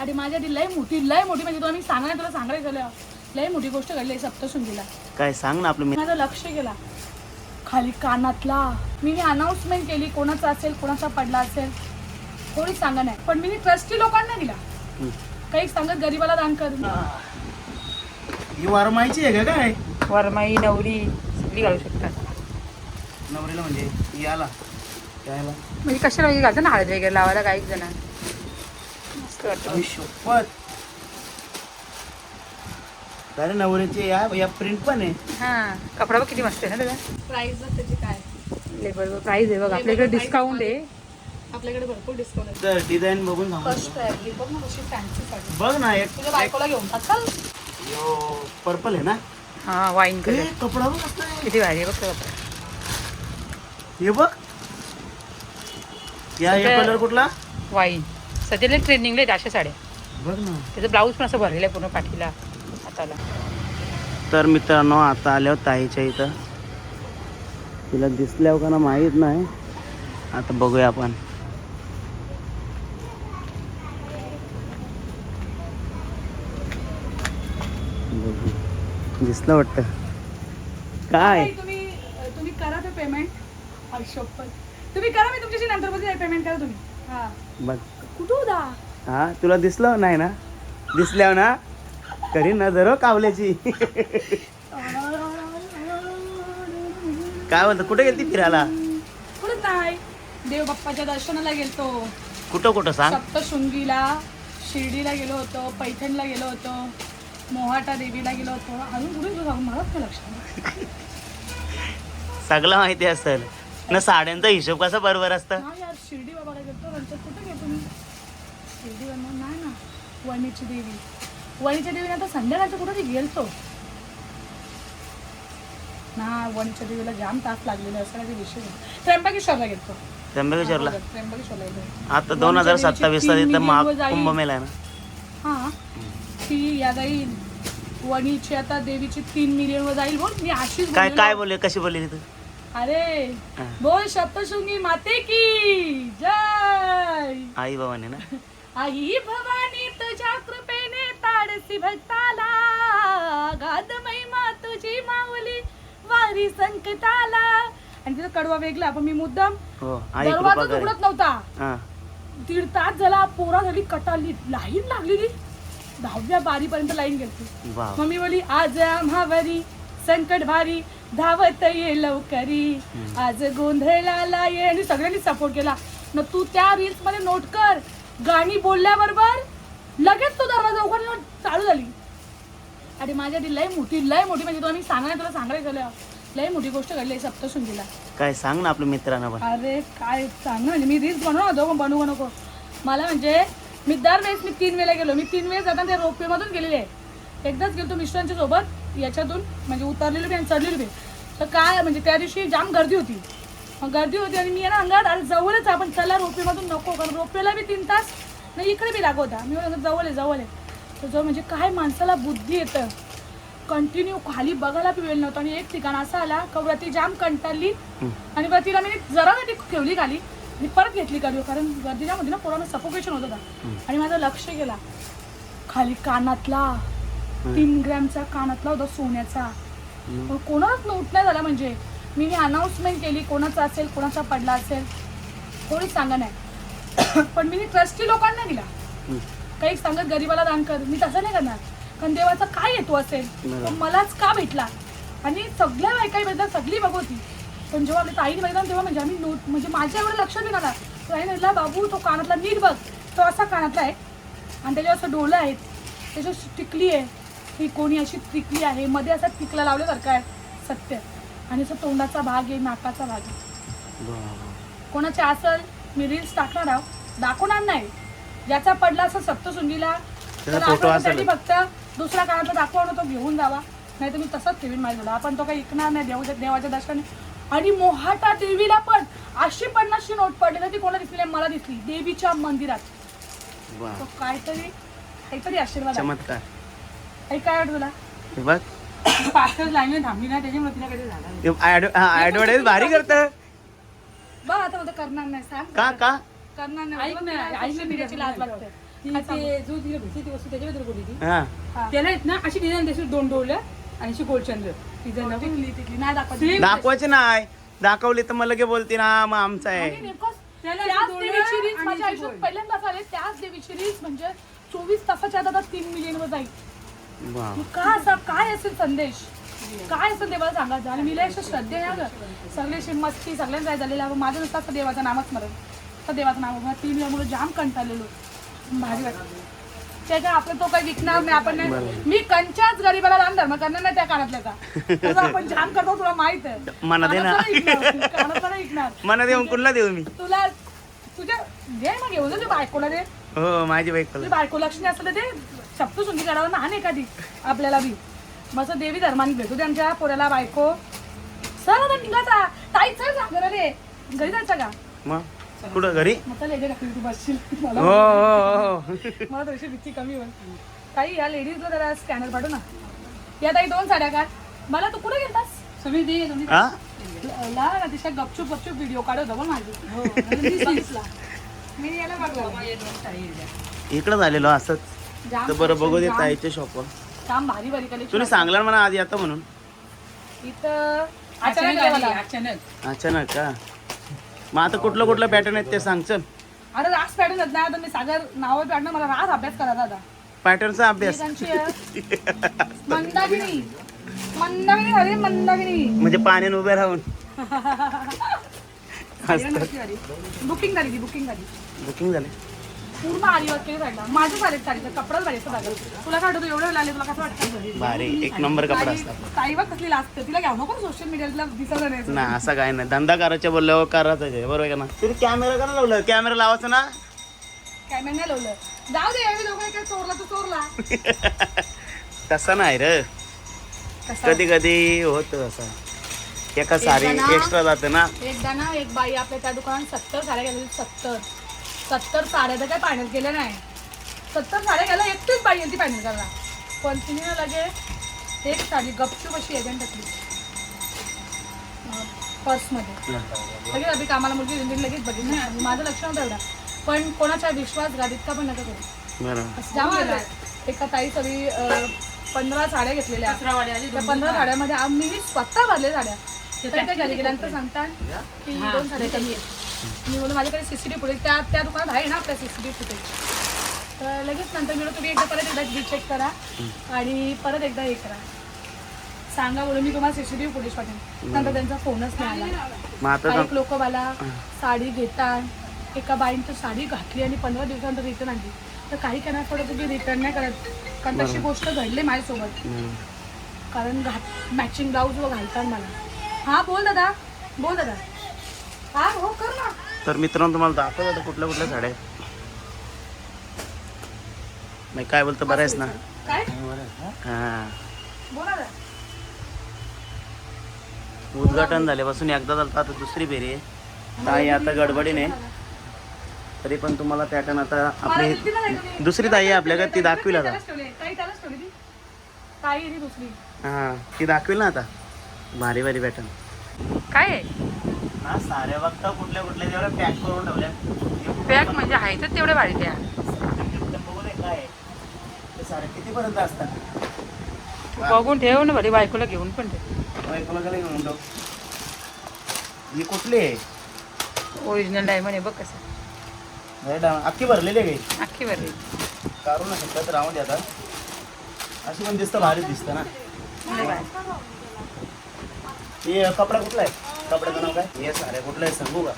आणि माझ्यासाठी लय मोठी लय मोठी म्हणजे तुला मी सांगा तुला सांगायचं झालं. लय मोठी गोष्ट घडली सप्तशृंगीला. काय सांग ना आपलं मी माझं लक्ष गेला खाली कानातला. मी अनाऊन्समेंट केली कोणाचा असेल कोणाचा पडला असेल कोणीच सांगा नाही. पण मी ट्रस्टी लोकांना दिला. हं. काही सांगत गरीबाला दान कर. ही. वारमायची आहे का काय? वरमाई नवरी सगळी घालू शकतात. नवरीला म्हणजे याला म्हणजे कशाला वगैरे घालतात ना? हळद वगैरे लावायला काही जण. मस्त वाटतं अरे नवरीचे या या प्रिंट पण आहे. हा कपडा बघ किती मस्त आहे ना त्याचा. प्राईज त्याची काय? लेबर प्राईस आहे बघ. आपल्याकडे डिस्काउंट आहे. आपल्याकडे भरपूर डिस्काउंट आहे. तर डिझाईन बघून सांगू फर्स्ट आहे ही बघ ना कशी फॅन्सी साडी. बघ ना एक तुझ्या बायकोला घेऊन टाकाल पर्पल आहे ना? हा वाईन कलर कपडा बघ कसला आहे. किती भारी आहे बघ तो कपडा. हे बघ. या या सगळं- कलर कुठला? वाईन सध्याला ट्रेनिंगला आहेत अशा साड्या. बघ ना. त्याचं ब्लाऊज पण असं भरलेलं आहे पूर्ण पाठीला हाताला. तर मित्रांनो आता आल्यावर ताईच्या इथं. तिला दिसल्यावर का ना माहीत नाही. आता बघूया आपण. बघू. दिसलं वाटतं. काय? तुम्ही तुम्ही करा ते पेमेंट शोपत तुम्ही करा मी तुमच्याशी नंतर पेमेंट करा तुम्ही. हा. बघ. कुठं होता? हा तुला दिसलं नाही ना? दिसल्यावर ना करीन ना जरो कावल्याची. काय बोलतो कुठे गेलती फिरायला? कुठं नाही देव बाप्पाच्या दर्शनाला गेलतो. कुठं कुठं सांग? सप्तशृंगीला शिर्डीला गेलो होतो पैठणला गेलो होतो मोहाटा देवीला गेलो होतो. अजून कुठे गेलो सांगू? मलाच नाही लक्षात सगळं माहिती असेल. ना साड्यांचा हिशोब कसा बरोबर असतं? यार शिर्डी बाबाला गेलतो नंतर कुठे गेलो तुम्ही बाबा नाही ना वणीची देवी. वणीच्या देवीने आता संध्याकाळचं कुठं गेलतो. ना वणीच्या देवीला जाम तास लागलेला असं काही विषय नाही. त्र्यंबकेश्वरला गेलतो. त्र्यंबकेश्वरला? आता दोन हजार सत्तावीस देवीची तिथं तीन महा मिलियन जाईल. कुंभमेला आहे ना? हा. ती या जाईल वणीची आता देवीची तीन मिलियन वर जाईल बोल मी अशीच काय. काय बोलले? कशी बोलली तू अरे हा. बोल सप्तशृंगी माते की. जय. आई बाबाने ना? आई भवानी तुझ्या कृपेने ताडसी भक्ताला गाद महिमा तुझी माऊली वारी संकटाला. आणि तिथं कडवा वेगळा पण मी मुद्दाम हो आई कृपा दरवाजाच करे. उघडत नव्हता. हा. दीड तास झाला पोरा झाली कटाली लाईन लागलेली दहाव्या बारीपर्यंत लाईन गेली वा मम्मी बोली आज आम्हावरी संकट भारी धावत ये लवकरी. आज गोंधळाला ये. आणि सगळ्यांनी सपोर्ट केला. न तू त्या रील्समध्ये नोट कर. गाणी बोलल्याबरोबर लगेच तो दरवाजा उघडला चालू झाली. आणि माझ्यासाठी लय मोठी लय मोठी म्हणजे तुला मी सांगा तुला सांगायचं झालं लय मोठी गोष्ट घडली सप्तशृंगीला. काय सांग ना आपल्या मित्रांना पण. अरे काय सांग ना म्हणजे मी रील्स बनवू ना पण बनवू नको. मला म्हणजे मी दरवेळेस मी तीन वेळेला गेलो. मी तीन वेळेस जाताना त्या रोपवेमधून गेलेले आहे. एकदाच गेलो मिस्टरांच्या सोबत. याच्यातून म्हणजे उतरलेली बी आणि चढलेली बी. तर काय म्हणजे त्या दिवशी जाम गर्दी होती. मग गर्दी होती आणि मी ना अंगात अरे जवळच आपण चला रोपवेमधून नको कारण रोपवेला बी तीन तास नाही इकडे बी लागू होता मी जवळ आहे जवळ आहे. तर जवळ म्हणजे काय माणसाला बुद्धी येतं. कंटिन्यू खाली बघायला बी वेळ नव्हता. आणि एक ठिकाण असा आला का व्रती जाम कंटाळली. आणि व्रतीला मी जरा ती ठेवली खाली आणि परत घेतली गाडी कारण गर्दी जाम होती ना पोरांना सफोकेशन होत होता. आणि माझं लक्ष गेला. खाली कानातला तीन ग्रॅमचा कानातला होता सोन्याचा. कोणाच नोट नाही झाला म्हणजे. मी अनाऊन्समेंट केली कोणाचा असेल कोणाचा पडला असेल कोणीच सांगा नाही. पण मी ट्रस्टी लोकांना दिला. काही सांगत गरीबाला दान कर मी तसं नाही करणार. कारण देवाचा काय हेतू असेल? बरोबर. तो मलाच का भेटला? आणि सगळ्या बायकाई बद्दल सगळी बघ होती. पण जेव्हा आपल्या ताईने बघितलं तेव्हा म्हणजे आम्ही नोट म्हणजे माझ्या एवढं लक्ष नाही आला. ताईने म्हटलं बाबू तो कानातला नीट बघ. तो असा कानातला आहे. आणि त्याच्यावर असं डोलं आहेत. त्याच्यावर टिकली आहे. ही कोणी अशी टिकली आहे? मध्ये असा टिकला लावल्यासारखं आहे. सत्य. आणि असं तोंडाचा भाग आहे नाकाचा भाग आहे. कोणाचे असल मी रील्स टाकणार आहोत दाखवणार नाही. ज्याचा पडला असं तर आपण. त्यांनी फक्त दुसरा कानातला दाखवणं तो घेऊन जावा. नाही तर मी तसंच ठेवीन माझ्याजवळ आपण तो काही ऐकणार नाही देवाच्या देवाच्या दर्शनाने. आणि मोहाटा देवीला पण अशी पन्नासची नोट पडली ना ती कोणा दिसली मला दिसली. देवीच्या मंदिरात. तो काहीतरी काहीतरी आशीर्वाद. चमत्कार. काय तुला? बघ. पाच लाईन थांबली ना त्याच्यामुळे तिला काही झालं ऍडव्हर्टाईज भारी करत बघ आता करणार नाही सांग का का? करणार नाही ऐक ना ऐक ना लाज वाटते. ती ते जो तिला भेटली ती वस्तू त्याच्याबद्दल बोलली ती. हा. हा. त्याला आहेत ना अशी डिझाईन त्याची दोन डोळ्या आणि अशी गोलचंद्र डिझाईन नाही दाखवत. Same. दाखवायचे नाही. दाखवली तर मला लगे बोलते ना मग आमचं आहे. त्याला त्याच देवीची रील्स आणि माझ्या अशी आयुष्यात गोल. पहिल्यांदाच आले. त्याच देवीची रील्स म्हणजे चोवीस तासाच्या आत आता तीन मिलियन वर जाईल. मग का असा काय असेल संदेश? काय असेल देवाला सांगायचं? आणि मी अशा श्रद्धे आहे ग सगळे अशी मस्ती सगळ्यांना काय झालेलं आहे? माझं नुसतं असं देवाचं नामच स्मरण तर देवाचं नाव मला तीन वेळा मुलं जाम कंटाळलेलो. भारी वाटतं ते काय आपलं तो काही विकणार नाही. आपण नाही मी कंच्याच गरीबाला दान धर्म करणार नाही त्या कानातल्याचा तसं आपण जाम करतो तुला माहीत आहे. मना दे ना. कानातला विकणार, कानातला नाही विकणार मना देऊन कुणला देऊ मी? तुला तुझ्या दे मग घेऊन जा तुझ्या बायकोला दे. हो माझी बाईक तुझी बायको लक्ष्मी असलं ते सप्तशृंगी करावं ना एखादी आपल्याला बी. मग असं देवी धर्माने भेटू दे आमच्या पोऱ्याला बायको. सर आता निघाचा ताई चल घरा रे घरी जायचं का? मग कुठं? घरी? मग चल येते का? तू बसशील. हो मला हो हो मला थोडीशी भीती कमी होईल. ताई या लेडीजला जरा स्कॅनर पाठव ना. या ताई दोन साड्या काढ. मला तू कुठे गेलतास? सगळी दे दोन्ही हा ला ना तिच्या गपचूप गपचूप व्हिडिओ काढत बघ माझी. हो मी याला बघला. माझ्या दोन साडी दिल्या. इकडं झालेलो असंच. तर बरं बघू दे ताईच्या शॉपवर जाम भारी भारी कलेक्शन तुम्ही सांगला म्हणा आधी आता म्हणून. इथं अचानक अचानक आली आली, अचानक. अचानक का? मग आता कुठलं कुठलं पॅटर्न आहेत ते सांग चल. अरे रास पॅटर्न येत नाही आता मी सागर नाव पॅटर्न मला रास अभ्यास करायचा आता पॅटर्नचा अभ्यास. एकांची आहे. मंदाकिनी. मंदाकिनी म्हणजे पाण्याने उभे राहून. बुकिंग झाली ती बुकिंग झाली. बुकिंग झाले. पूर्ण आली वर्क केली साईडला माझं झाले साडीचं कपडाच सागर तुला काय वाटतं एवढं आले तुला कसं वाटतं? भारी एक नंबर कपडा असतात. ताईवर कसली लागतं तिला घ्यावं नको सोशल मीडियाला दिसत नाही ना असं काय नाही. धंदा करायच्या बोलल्यावर करायचं आहे. बरोबर आहे का ना? तुम्ही कॅमेरा का लावलं कॅमेरा लावायचं ना? कॅमेरा नाही लावलं. जाऊ दे मी दोघं काय चोरला तू चोरला. तसं नाही रे. कधी कधी होत असं. एका सारी एक्स्ट्रा जाते ना. एकदा ना एक बाई आपल्या त्या दुकानात सत्तर साड्या गेल्या सत्तर. सत्तर साड्या तर काय फायनल केल्या नाही. सत्तर साड्या गेल्या एकटीच बाई ती फायनल करणार पण तिने ना लगे एक साडी गपचूप अशी एजंट टाकली. पर्समध्ये लगेच अभि कामाला मुलगी लगेच बघितलं. माझं लक्ष नव्हतं एवढा पण कोणाच्या विश्वासघात इतका पण नका करू. गेला. एका ताई सगळी पंधरा साड्या घेतलेल्या. त्या पंधरा साड्यामध्ये आम्ही मी स्वतः भरले साड्या. तर त्या घरी गेल्यानंतर सांगतात की दोन साड्या कमी आहेत मी बोलू माझ्याकडे सीसीटीव्ही फुटेज. त्या त्या दुकानात आहे ना आपल्या सीसीटीव्ही फुटेज. तर लगेच नंतर मी तुम्ही एकदा परत एकदा चेक करा आणि परत एकदा हे करा. सांगा बोलू मी तुम्हाला सीसीटीव्ही फुटेज पाठवेन. नंतर त्यांचा फोनच नाही आला. मग आता काही लोक मला साडी घेतात. एका बाईंची साडी घातली आणि पंधरा दिवसानंतर रिटर्न आणली. तर काही त्यांना थोडं तुम्ही रिटर्न नाही करत. कारण तशी गोष्ट घडली माझ्यासोबत. हम्म. कारण घात मॅचिंग ब्लाऊज व घालतात मला. हा बोल दादा. बोल दादा. तर मित्रांनो तुम्हाला दाखवत आता कुठल्या कुठल्या साड्या आहेत. मग काय बोलतो बरं आहेस ना? काय? हा बोला दादा उद्घाटन झाल्यापासून एकदा झालं आता दुसरी फेरी आहे. ताई आता गडबडीने. तरी पण तुम्हाला पॅटर्न आता आपली? दुसरी ताई आहे आपल्याकडे ती दाखवील आता. हा ती दाखवील ना आता. भारी भारी पॅटर्न काय आहे? हा साऱ्या बघता कुठल्या कुठल्या पॅक करून ठेवल्या. पॅक म्हणजे आहे तर तेवढ्या भारी बघू काय आहे. ते सारे कितीपर्यंत असतात? बघून ठेव ना भले बायकोला घेऊन पण ठेव. बायकोला गेले घेऊन ही कुठली आहे? ओरिजिनल डायमंड आहे बघ कसं अख्खी भरलेली आहे काही अख्खी भरली काढू ना शकतात राहून द्या आता. अशी पण दिसतं भारी दिसतं ना. भारी. हे कपडा कुठला आहे? कपड्याचं नाव काय? हे सारे कुठलं आहे सांगू का?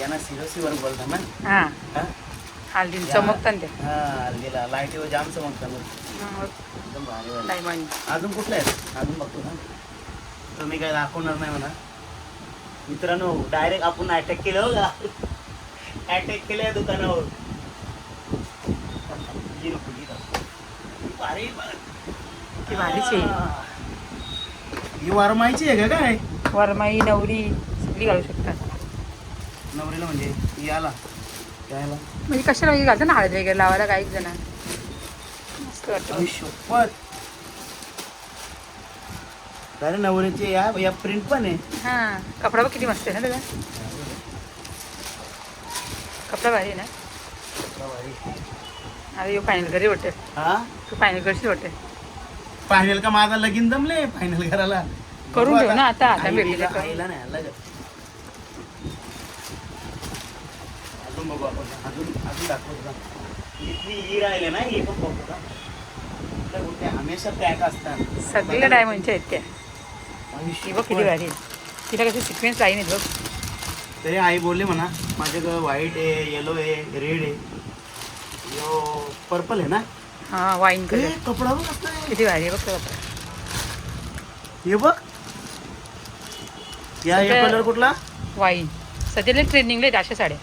यांना सिरोसीवर बोलता ना? हा. हा? हल्दी चमकतात त्या हा हल्दीला लाईटीवर जाम चमकता मग एकदम भारी भारी डायमंड अजून कुठलं आहे? अजून बघतो ना. तुम्ही काय दाखवणार नाही म्हणा. मित्रांनो डायरेक्ट आपण अटॅक केलं हो का? अटॅक केलं या दुकानावर. ही नको, ही नको. ही भारी. ती भारीच आहे. ही. वारमायची आहे का काय? वरमाई नवरी सगळी घालू शकतात. नवरीला म्हणजे आला यायला म्हणजे कशाला वगैरे घालतात ना हळद वगैरे लावायला काही जण. मस्त वाटतं. अरे नवरीची या या प्रिंट पण आहे. हा कपडा बघ किती मस्त आहे ना त्याचा. कपडा भारी आहे ना. अरे फायनल घरी वाटते हा? तू फायनल करशील वाटते फायनल का माझा लगीन जमले? फायनल करायला करून ठेव ना आता, आता आईला-. आईला नाही आला? अजून बघू आपण. अजून अजून दाखवतो का इथली ही राहिले ना ही पण बघू का आपल्या गोट्या हमेशा पॅक असतात. सगळ्या डायमंडच्या आहेत त्या. ही बघ किती भारी आहे. तिला कशी सिक्वेन्स लाईन आहेत बघ. तरी आई बोलली म्हणा माझ्याकडे व्हाईट आहे येलो आहे रेड आहे. यो पर्पल आहे ना? हा वाईन कलर कपडा बघ कसला आहे. किती भारी आहे बघ तो कपडा. हे बघ. या सगळ्या- कलर कुठला? वाईन सध्याला ट्रेनिंगला आहेत अशा साड्या.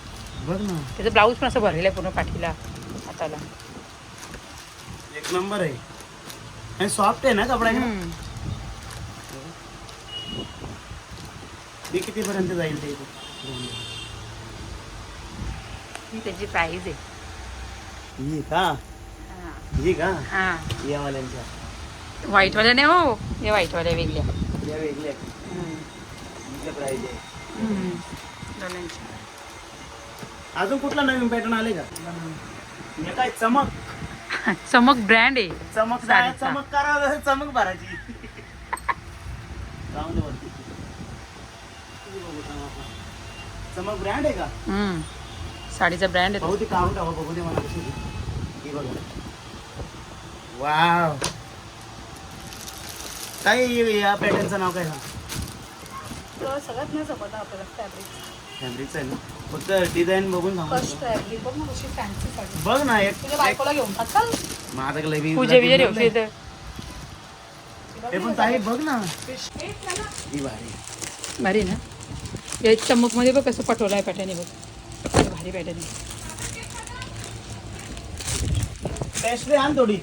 बघ ना. त्याचं ब्लाऊज पण असं भरलेलं आहे पूर्ण पाठीला हाताला. एक नंबर आहे. आणि सॉफ्ट आहे ना कपडा? हम्म. हे कितीपर्यंत जाईल ते? ही त्याची प्राईज आहे. ही का? हा. ही का? हा. या वाल्यांच्या व्हाईटवाल्या नाही हो हे व्हाईटवाल्या वेगळ्या. या वेगळ्या. हम्म. आहे हम्म. दोन्हींच्या. अजून कुठला नवीन पॅटर्न आले का हे काय चमक चमक ब्रँड आहे चमक साडीचा. चमक करा चमक भरायची जाऊन दे वरती. किती बघू चमक. चमक ब्रँड आहे का हम्म. साडीचा ब्रँड आहे तो. भाऊ ती काढून टाका बघू दे मला कशी. ही बघा वाव काय या पॅटर्नचं नाव काय सांग सगळ्यात नाही जमत आपल्याला फॅब्रिक फॅब्रिकचं आहे ना? फक्त डिझाईन बघून सांग फर्स्ट फॅब्रिक बघ ना कशी फॅन्सी साडी. बघ ना एक तुझ्या बायकोला घेऊन. चाल. माझं पूजा बिजा हे पण ताई बघ ना. ही भारी. भारी ना? या चमकमध्ये बघ कसं पटवलं आहे पॅटर्न बघ. भारी पॅटर्न पेस्ट्री आण थोडी.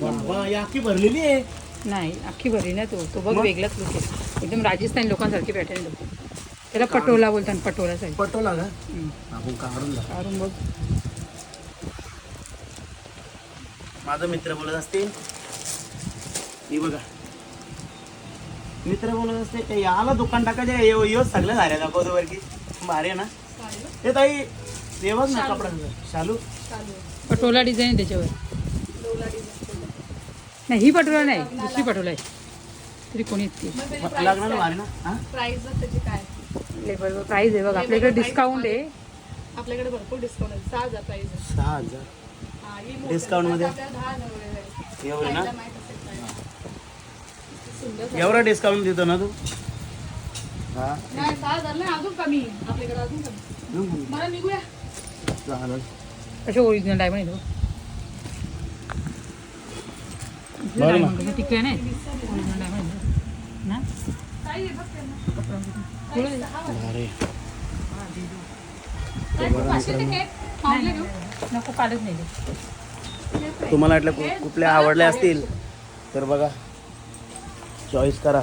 वा या अख्खी भरलेली आहे. नाही अख्खी भरी ना तो. तो बघ? वेगळाच लुक आहे. एकदम राजस्थानी लोकांसारखी पॅटर्न बघ त्याला पटोला बोलतात पटोला साईज पटवला का? आपण काढून जा. काढून बघ. माझा मित्र बोलत असते ही बघा. मित्र बोलत असते "ते याला दुकान टाकायचे यो यो सगळं झाल्या दाखवतो की भारी आहे ना? हे ताई हे बघ ना कपडा शालू. पटोला डिझाईन आहे त्याच्यावर. नाही ही पटोला नाही दुसरी पटोला आहे तरी कोणी ती लागणार ना? हा? प्राइस त्याची काय? लेबर प्राईज आहे बघ आपल्याकडे डिस्काउंट आहे. आपल्याकडे भरपूर डिस्काउंट आहे. सहा हजार प्राइस आहे. सहा हजार? हा, ही मोठी Discount मध्ये? आपल्याला दहा हजार वगैरे आहे. एवढं ना? प्राइसला माहीत असेल काय. सुंदर एवढा डिस्काउंट देतो ना तू? हा. नाही सहा हजार नाही अजून कमी. आहे. आपल्याकडे अजून कमी. मला निघूया. चालेल. कसे ओरिजिनल डायमंड आहे बरं ना. डायमंड टिकले नाही ओरिजिनल डायमंड ना काही आहे बघ त्यांना. थोडं भारी काय खूप असे ते केक मागले घेऊ. नको काढत नाही ते. तुम्हाला वाटलं कुठल्या आवडल्या असतील तर बघा. चॉईस करा.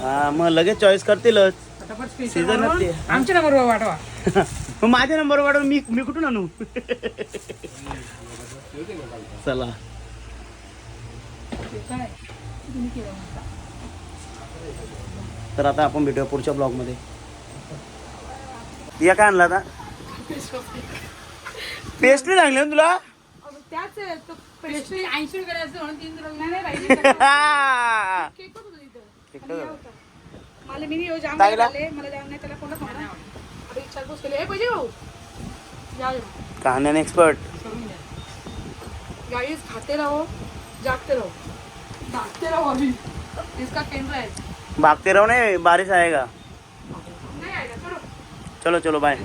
हा मग लगेच चॉईस करतीलच. असते. आमच्या नंबरवर वाटवा मग माझ्या नंबर वाढवून मी मी कुठून आणू? चला. तर आता आपण भेटूया पुढच्या ब्लॉगमध्ये. या काय आणला आता. पेस्ट्री लागली ना तुला? त्याच पेस्ट्री ऐंशी म्हणून तीन होतं. मला मी जाम मला जाम नाही त्याला विचारपूस केली हे पाहिजे भाऊ. कहाण्याने एक्सपर्ट. गाइस खाते रहो जागते रहो। भागते रहो अभी। इसका केंद्र है। भागते रहो नहीं बारिश आएगा। नहीं आएगा चलो चलो चलो। बाय